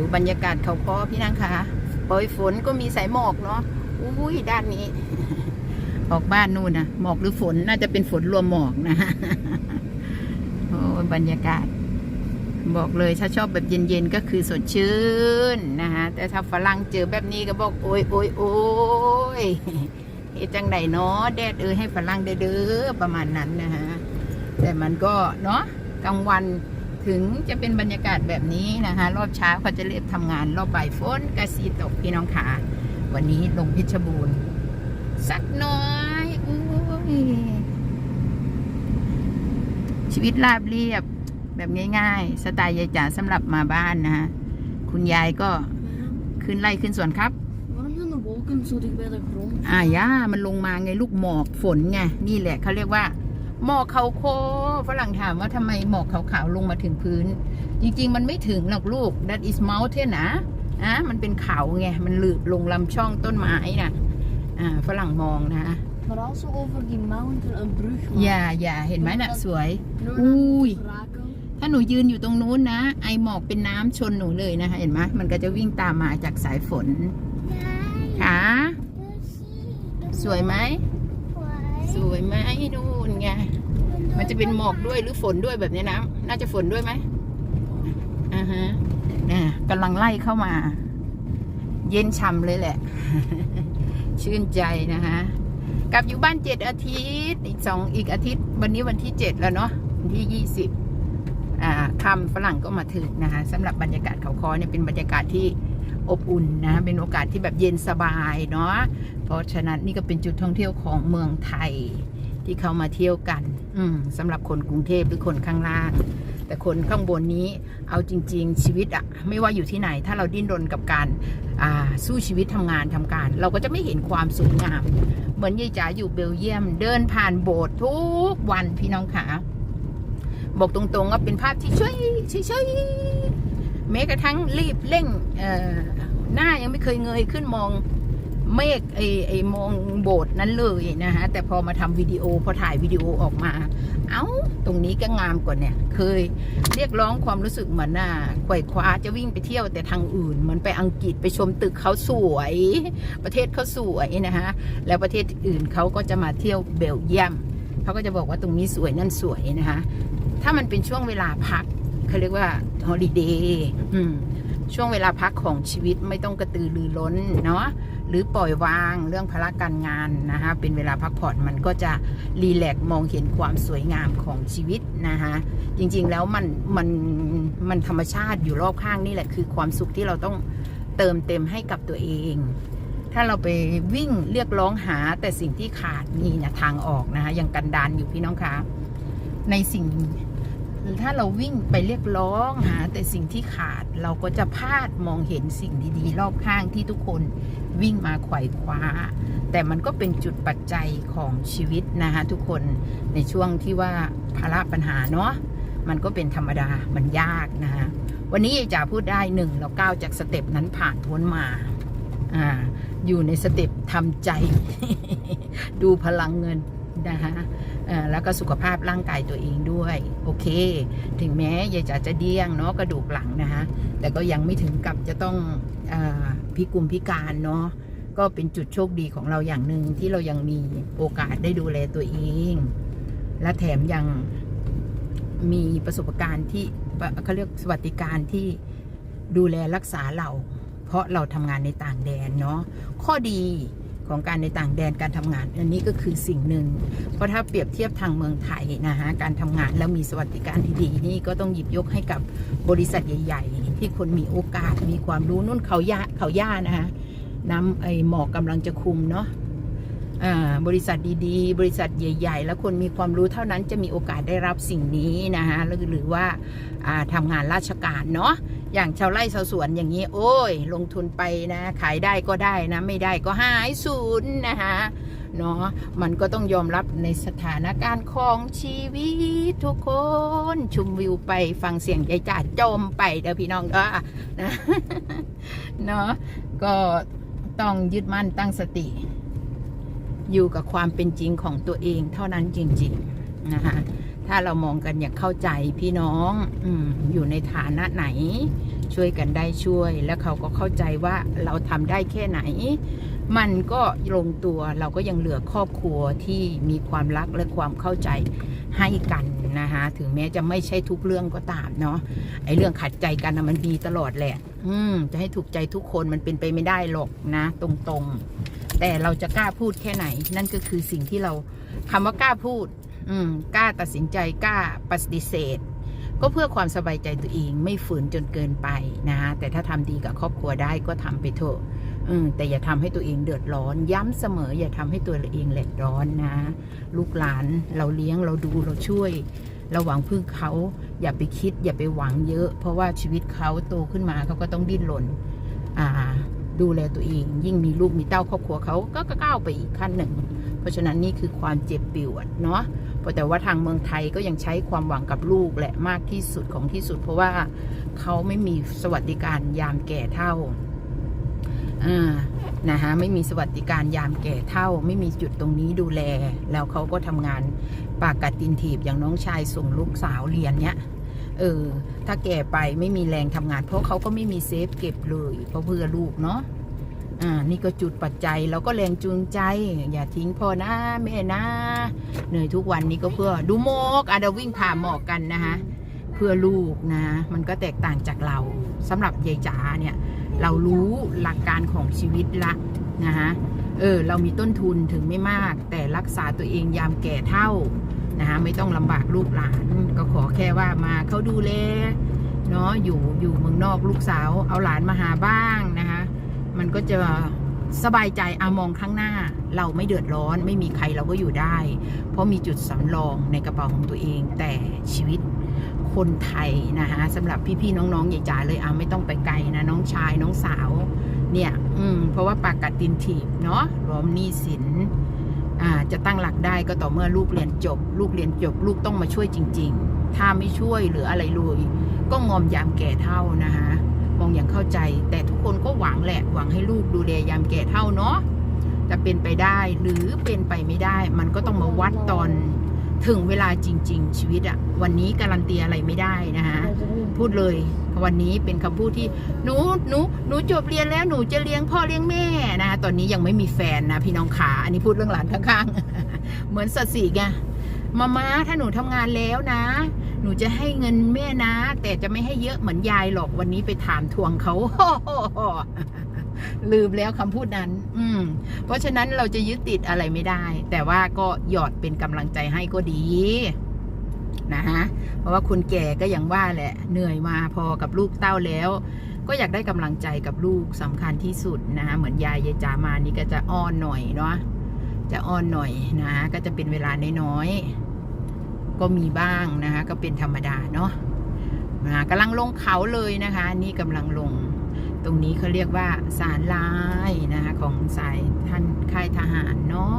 ดูบรรยากาศเขาพอพี่นางคะปล่อยฝนก็มีสายหมอกเนาะอุ้ยด้านนี้ ออกบ้านนู่นนะหมอกหรือฝนน่าจะเป็นฝนรวมหมอกนะโอ้บรรยากาศ บอกเลยถ้าชอบแบบเย็นๆก็คือสดชื่นนะฮะแต่ถ้าฝรั่งเจอแบบนี้ก็บอกโอ้ยโอ้ยโอ้ยเฮ็ดจังไหนเนาะแดดเออให้ฝรั่งได้เด้อประมาณนั้นนะฮะแต่มันก็เนาะกลางวัน ถึงจะเป็นบรรยากาศแบบนี้นะคะ รอบเช้าเขาจะเรียกทำงาน รอบบ่ายฝนกระสีตกพี่น้องขาวันนี้ลงเพชรบูรณ์สักหน้อยอุ้ยชีวิตราบเรียบแบบง่าย ๆ สไตล์ยายจ๋าสำหรับมาบ้านนะฮะคุณยายก็ขึ้นไล่ขึ้นสวนครับ Waarom zijn de wolken zo dicht bij de grond? อ่าย่ามันลงมาไงลูกหมอกฝนไงนี่แหละเขาเรียกว่า หมอกเขาโคฝรั่งถามว่าทำไมหมอกขาวๆลงมาถึงพื้น จริง ๆ มันไม่ถึงหรอกลูก that is mountain นะอะมันเป็นเขาไง มันหลืบลงลำช่องต้นไม้น่ะอ่าฝรั่งมองนะ Maar als we over die mountain een brug อย่า maken, อย่าเห็นไหมน่ะสวย kunnen we Oei. dat raken? ถ้าหนูยืนอยู่ตรงนู้นนะ ไอหมอกเป็นน้ำชนหนูเลยนะคะ เห็นไหมมันก็จะวิ่งตามมาจากสายฝนค่ะ สวยไหม สวยไหมนู่นไงมัน จะเป็นหมอกด้วยหรือฝนด้วยแบบนี้นะน่าจะฝนด้วยไหมอ่าฮะน่ะกำลังไล่เข้ามา เย็นช่ำเลยแหละ ชื่นใจนะคะกลับอยู่บ้านเจ็ดอาทิตย์อีกสองอีกอาทิตย์ วันนี้วันที่เจ็ดแล้วเนาะวันที่ยี่สิบอ่าคำฝรั่งก็มาถึงนะคะสำหรับบรรยากาศเขาคอเนี่ยเป็นบรรยากาศที่อบอุ่นนะเป็นโอกาสที่แบบเย็นสบายเนาะเพราะฉะนั้นนี่ก็เป็นจุดท่องเที่ยวของเมืองไทย ที่เขามาเที่ยวกัน อืมสำหรับคนกรุงเทพหรือคนข้างล่าง แต่คนข้างบนนี้เอาจริง ๆ ชีวิตอะไม่ว่าอยู่ที่ไหน ถ้าเราดิ้นรนกับการสู้ชีวิตทำงานทำการ เราก็จะไม่เห็นความสวยงาม เหมือนยายจ๋าอยู่เบลเยียม เดินผ่านโบสถ์ทุกวันพี่น้องขาบอกตรงๆว่าเป็นภาพที่ช่วยช่วยๆแม้กระทั่งรีบเร่งหน้ายังไม่เคยเงยขึ้นมอง เมฆไอไอมองโบสถ์นั้นเลยนะฮะ แต่พอมาทำวิดีโอพอถ่ายวิดีโอออกมา เอ้า ตรงนี้ก็งามกว่าเนี่ย เคยเรียกร้องความรู้สึกเหมือนน่ะไขว่คว้าจะวิ่งไปเที่ยวแต่ทางอื่นเหมือนไปอังกฤษไปชมตึกเขาสวย ประเทศเขาสวยนะฮะ แล้วประเทศอื่นเขาก็จะมาเที่ยวเบลเยียมเขาก็จะบอกว่าตรงนี้สวยนั่นสวยนะคะถ้ามันเป็นช่วงเวลาพักเขาเรียกว่าฮอลิเดย์ ช่วงเวลาพักของชีวิตไม่ต้องกระตือรือร้นเนาะหรือปล่อยวางเรื่องภาระการงานนะคะเป็นเวลาพักผ่อนมันก็จะรีแลกมองเห็นความสวยงามของชีวิตนะคะจริงๆแล้วมันมันมันธรรมชาติอยู่รอบข้างนี่แหละคือความสุขที่เราต้องเติมเต็มให้กับตัวเอง ถ้าเราไปวิ่งเรียกร้องหาแต่สิ่งที่ขาดนี่นะทางออกนะคะยังกันดานอยู่พี่น้องคะในสิ่ง ถ้าเราวิ่งไปเรียกร้องหาแต่สิ่งที่ขาดเราก็จะพลาดมองเห็นสิ่งดีๆ รอบข้างที่ทุกคนวิ่งมาไขว่คว้า แต่มันก็เป็นจุดปัจจัยของชีวิตนะคะทุกคนในช่วงที่ว่าภาระปัญหาเนาะมันก็เป็นธรรมดามันยากนะคะวันนี้ยายจ๋าพูดได้หนึ่งเราก้าวจากสเต็ปนั้นผ่านพ้นมาอ่าอยู่ในสเต็ปทำใจ ดูพลังเงิน นะคะแล้วก็สุขภาพร่างกายตัวเองด้วย โอเค ถึงแม้ยายจ๋าจะเดี้ยงเนาะกระดูกหลังนะคะแต่ก็ยังไม่ถึงกับจะต้องอพิกลุมพิการเนาะก็เป็นจุดโชคดีของเราอย่างหนึ่งที่เรายังมีโอกาสได้ดูแลตัวเอง และแถมยังมีประสบการณ์ที่เขาเรียกสวัสดิการที่ดูแลรักษาเรา เพราะเราทำงานในต่างแดนเนาะข้อดี ของการในต่างแดนการทำงาน อันนี้ก็คือสิ่งหนึ่ง เพราะถ้าเปรียบเทียบทางเมืองไทยนะฮะการทำงานแล้วมีสวัสดิการที่ดีนี่ก็ต้องหยิบยกให้กับบริษัทใหญ่ ๆ ที่คนมีโอกาสมีความรู้นุ่นเขาย่าเขาย่านะฮะน้ำไอหมอกกำลังจะคุมเนาะ บริษัทดีๆ บริษัทใหญ่ ๆ แล้วคนมีความรู้เท่านั้นจะมีโอกาสได้รับสิ่งนี้นะฮะหรือว่าอ่าทำงานราชการเนาะอย่างชาวไร่ชาวสวนอย่างนี้ โอ้ย ลงทุนไปนะ ขายได้ก็ได้นะ ไม่ได้ก็หายสูญนะคะเนาะมันก็ต้องยอมรับในสถานการณ์ของชีวิตทุกคนชุมวิวไปฟังเสียงยายจ่าจมไปเด้อพี่น้องเด้อนะเนาะก็ต้องยึดมั่นตั้งสติ อยู่กับความเป็นจริงของตัวเองเท่านั้นจริง ๆ นะคะ ถ้าเรามองกันอย่างเข้าใจพี่น้องอืมอยู่ในฐานะไหน ช่วยกันได้ช่วย แล้วเขาก็เข้าใจว่าเราทำได้แค่ไหน มันก็ลงตัวเราก็ยังเหลือครอบครัวที่มีความรักและความเข้าใจให้กันนะคะถึงแม้จะไม่ใช่ทุกเรื่องก็ตามเนาะไอ้เรื่องขัดใจกันนะมันมีตลอดแหละ อืม จะให้ถูกใจทุกคนมันเป็นไปไม่ได้หรอกนะ ตรงๆ แต่เราจะกล้าพูดแค่ไหน นั่นก็คือสิ่งที่เราคำว่ากล้าพูด อืมกล้าตัดสินใจกล้าปฏิเสธ ก็เพื่อความสบายใจตัวเองไม่ฝืนจนเกินไปนะฮะแต่ถ้าทำดีกับครอบครัวได้ก็ทำไปเถอะอืมแต่อย่าทำให้ตัวเองเดือดร้อน ย้ำเสมอ อย่าทำให้ตัวเราเองเดือดร้อนนะ ลูกหลานเราเลี้ยงเราดูเราช่วยเราหวังพึ่งเขาอย่าไปคิด อย่าไปหวังเยอะ เพราะว่าชีวิตเขาโตขึ้นมาเขาก็ต้องดิ้นรนอ่า ดูแลตัวเอง ยิ่งมีลูกมีเต้าครอบครัวเขาก็ก้าวไปอีกขั้นหนึ่ง เพราะฉะนั้นนี่คือความเจ็บปวดเนาะแต่ว่าทางเมืองไทยก็ยังใช้ความหวังกับลูกแหละมากที่สุดของที่สุด เพราะว่าเขาไม่มีสวัสดิการยามแก่เท่าอ่านะคะไม่มีสวัสดิการยามแก่เท่า ไม่มีจุดตรงนี้ดูแล แล้วเขาก็ทำงานปากกัดตินถีบอย่างน้องชายส่งลูกสาวเรียนเนี้ย เออ ถ้าแก่ไปไม่มีแรงทำงาน เพราะเขาก็ไม่มีเซฟเก็บเลยเพราะเพื่อลูกเนาะอ่านี่ก็จุดปัจจัยแล้วก็แรงจูงใจ อย่าทิ้งพ่อนะแม่นะเหนื่อยทุกวันนี้ก็เพื่อดูหมอกอะเดวิ่งผ่าหมอกกันนะคะเพื่อลูกนะ มันก็แตกต่างจากเราสำหรับยายจ๋าเนี่ย เรารู้หลักการของชีวิตละนะคะเออเรามีต้นทุนถึงไม่มาก แต่รักษาตัวเองยามแก่เท่า นะคะไม่ต้องลำบากลูกหลาน ก็ขอแค่ว่ามาเขาดูแลเนาะอยู่อยู่เมืองนอกลูกสาว เอาหลานมาหาบ้างนะคะมันก็จะสบายใจอามองข้างหน้า เราไม่เดือดร้อน ไม่มีใครเราก็อยู่ได้ เพราะมีจุดสำรองในกระเป๋าของตัวเอง แต่ชีวิตคนไทยนะคะสำหรับพี่ๆน้องๆใหญ่จ๋าเลยอะไม่ต้องไปไกลนะน้องชายน้องสาว เนี่ย อืมเพราะว่าปากกัดตินถีบเนาะรวมหนี้สินอ จะตั้งหลักได้ก็ต่อเมื่อลูกเรียนจบ ลูกเรียนจบ ลูกต้องมาช่วยจริง ๆ ถ้าไม่ช่วยหรืออะไรเลยก็งอมยามแก่เท่านะคะมองอย่างเข้าใจ แต่ทุกคนก็หวังแหละหวังให้ลูกดูแลยามแก่เท่าเนาะจะเป็นไปได้หรือเป็นไปไม่ได้ มันก็ต้องมาวัดตอนถึงเวลาจริง ๆ ชีวิตอะวันนี้การันตีอะไรไม่ได้นะคะพูดเลย วันนี้เป็นคำพูดที่หนูหนูหนูจบเรียนแล้วหนูจะเลี้ยงพ่อเลี้ยงแม่นะตอนนี้ยังไม่มีแฟนนะพี่น้องขาอันนี้พูดเรื่องหลานข้างๆ เหมือนสดสีไงมาม่าถ้าหนูทำงานแล้วนะ หนูจะให้เงินแม่นะ แต่จะไม่ให้เยอะเหมือนยายหรอกวันนี้ไปถามทวงเขาลืมแล้วคำพูดนั้น อืม เพราะฉะนั้นเราจะยึดติดอะไรไม่ได้ แต่ว่าก็หยอดเป็นกำลังใจให้ก็ดี นะฮะเพราะว่าคุณแก่ก็อย่างว่าแหละเหนื่อยมาพอกับลูกเต้าแล้ว ก็อยากได้กำลังใจกับลูกสำคัญที่สุดนะฮะเหมือนยายยายจามานี่ก็จะอ้อนหน่อยเนาะจะอ้อนหน่อยนะก็จะเป็นเวลาน้อยๆก็มีบ้างนะคะก็เป็นธรรมดาเนาะนะกำลังลงเขาเลยนะคะ นี่กำลังลง ตรงนี้เขาเรียกว่าสารลายนะคะของสายท่านค่ายทหารเนาะ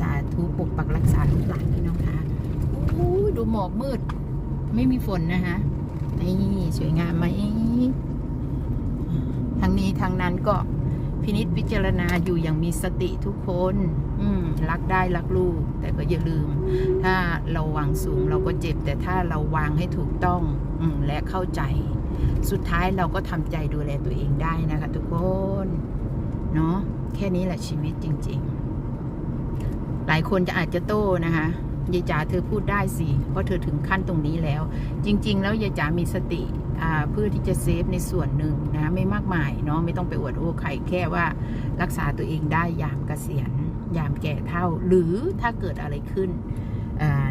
สาธุปกปักรักษาลูกหลานพี่น้องคะโอ้ย ดูหมอกมืด ไม่มีฝนนะคะนี่สวยงามไหมทางนี้ทางนั้นก็พินิษพิจารณาอยู่อย่างมีสติทุกคน อืม รักได้รักลูก แต่ก็อย่าลืม ถ้าเราวางสูงเราก็เจ็บ แต่ถ้าเราวางให้ถูกต้อง อืม และเข้าใจ สุดท้ายเราก็ทำใจดูแลตัวเองได้นะคะทุกคน เนาะแค่นี้แหละชีวิตจริง ๆ หลายคนจะอาจจะโต้นะคะ ยายจ๋าเธอพูดได้สิ เพราะเธอถึงขั้นตรงนี้แล้ว จริง ๆ แล้วยายจ๋ามีสติเพื่อที่จะเซฟในส่วนหนึ่งนะไม่มากมายเนาะไม่ต้องไปอวดโอ้ใครแค่ว่ารักษาตัวเองได้ยามเกษียณ ยามแก่เท่า หรือถ้าเกิดอะไรขึ้น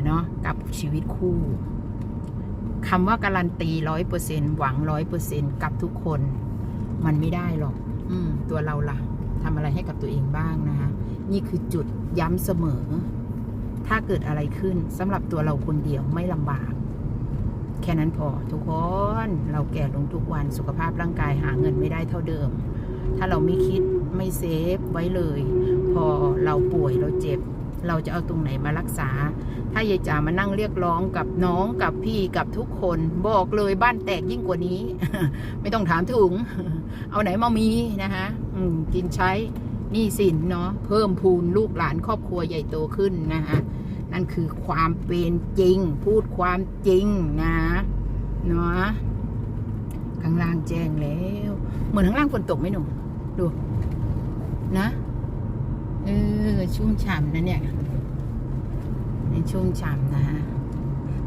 เนาะกับชีวิตคู่คำว่าการันตีร้อยเปอร์เซ็นหวังร้อยเปอร์เซ็นกับทุกคน มันไม่ได้หรอก อืตัวเราล่ะทำอะไรให้กับตัวเองบ้างนะคะนี่คือจุดย้ำเสมอ ถ้าเกิดอะไรขึ้นสำหรับตัวเราคนเดียวไม่ลำบาก แค่นั้นพอทุกคนเราแก่ลงทุกวันสุขภาพร่างกายหาเงินไม่ได้เท่าเดิม ถ้าเราไม่คิดไม่เซฟไว้เลย พอเราป่วยเราเจ็บ เราจะเอาตรงไหนมารักษา ถ้ายายจ๋ามานั่งเรียกร้องกับน้องกับพี่กับทุกคนบอกเลยบ้านแตกยิ่งกว่านี้ ไม่ต้องถามถุง เอาไหนมามีนะคะกินใช้ หนี้สินเนาะเพิ่มพูนลูกหลานครอบครัวใหญ่โตขึ้นนะคะนั่นคือความเป็นจริง พูดความจริงนะเนาะข้างล่างแจ้งแล้ว เหมือนข้างล่างฝนตกไหมหนูดู นะเออชุ่มฉ่ำนะเนี่ยในี่ชุ่มฉ่ำนะฮะ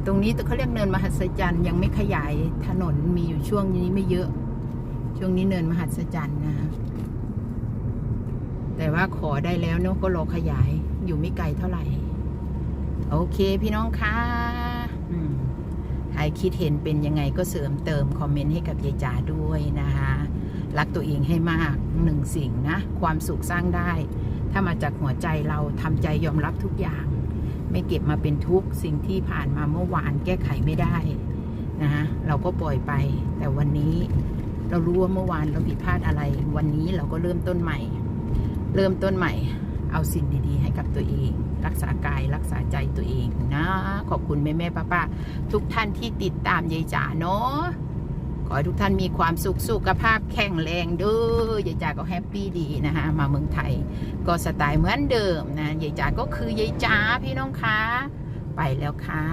ตรงนี้เขาเรียกเนินมหัศจรรย์ยังไม่ขยายถนนมีอยู่ช่วงนี้ไม่เยอะ ช่วงนี้เนินมหัศจรรย์นะฮะ แต่ว่าขอได้แล้วเนาะก็รอขยายอยู่ไม่ไกลเท่าไหร่ โอเคพี่น้องคะใครคิดเห็นเป็นยังไงก็เสริมเติมคอมเมนต์ให้กับยายจ๋าด้วยนะคะรักตัวเองให้มากหนึ่งสิ่งนะ ความสุขสร้างได้ ถ้ามาจากหัวใจเราทำใจยอมรับทุกอย่าง ไม่เก็บมาเป็นทุกสิ่งที่ผ่านมาเมื่อวานแก้ไขไม่ได้นะฮะเราก็ปล่อยไป แต่วันนี้เรารู้ว่าเมื่อวานเราผิดพลาดอะไร วันนี้เราก็เริ่มต้นใหม่ เริ่มต้นใหม่ เอาสิ่งดีๆ ให้กับตัวเอง รักษากายรักษาใจตัวเองนะ ขอบคุณแม่แม่ป้าป้าๆทุกท่านที่ติดตามยายจ๋าเนาะขอให้ทุกท่านมีความสุขสุขภาพแข็งแรงเด้อยายจ๋าก็แฮปปี้ดีนะคะมาเมืองไทย ก็สไตล์เหมือนเดิมนะยายจ๋าก็คือยายจ๋าพี่น้องคะไปแล้วค่ะ